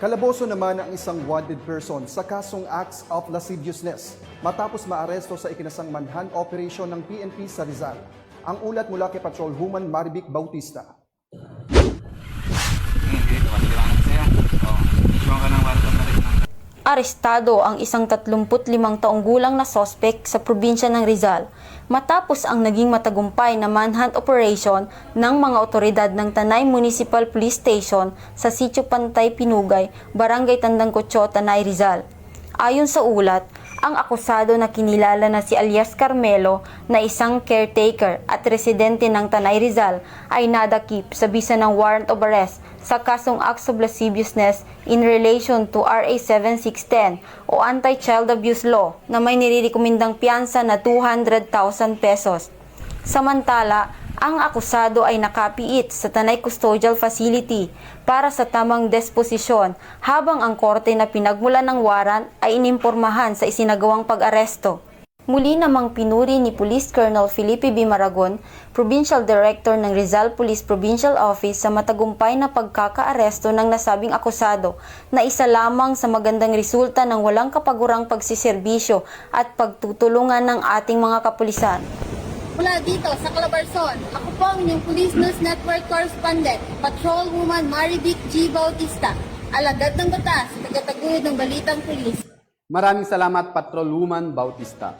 Kalaboso naman ang isang wanted person sa kasong acts of lasciviousness matapos maaresto sa ikinasang manhunt operation ng PNP sa Rizal. Ang ulat mula kay Patrolwoman Marivic Bautista. Hindi, tuwaliwanag sa'yo. Oo. Issue ka ng warrant of arrest ng Arestado ang isang 35 taong gulang na sospek sa probinsya ng Rizal matapos ang naging matagumpay na manhunt operation ng mga otoridad ng Tanay Municipal Police Station sa Sitio Pantay Pinugay, Barangay Tandang Kotso, Tanay Rizal. Ayon sa ulat, ang akusado na kinilala na si alias Carmelo na isang caretaker at residente ng Tanay Rizal ay nadakip sa bisa ng warrant of arrest sa kasong acts of lasciviousness in relation to RA 7610 o Anti-Child Abuse Law na may nirirekomendang piyansa na 200,000 pesos. Samantala, ang akusado ay nakapiit sa Tanay Custodial Facility para sa tamang desposisyon habang ang korte na pinagmulan ng warrant ay inimpormahan sa isinagawang pag-aresto. Muli namang pinuri ni Police Colonel Felipe B. Maragon, Provincial Director ng Rizal Police Provincial Office sa matagumpay na pagkakaaresto ng nasabing akusado na isa lamang sa magandang resulta ng walang kapagurang pagsiserbisyo at pagtutulungan ng ating mga kapulisan. Mula dito sa Calabarzon, ako po ang inyong Police News Network Correspondent, Patrolwoman Marivic G. Bautista, alagad ng batas, tagataguyod ng balitang pulis. Maraming salamat Patrolwoman Bautista.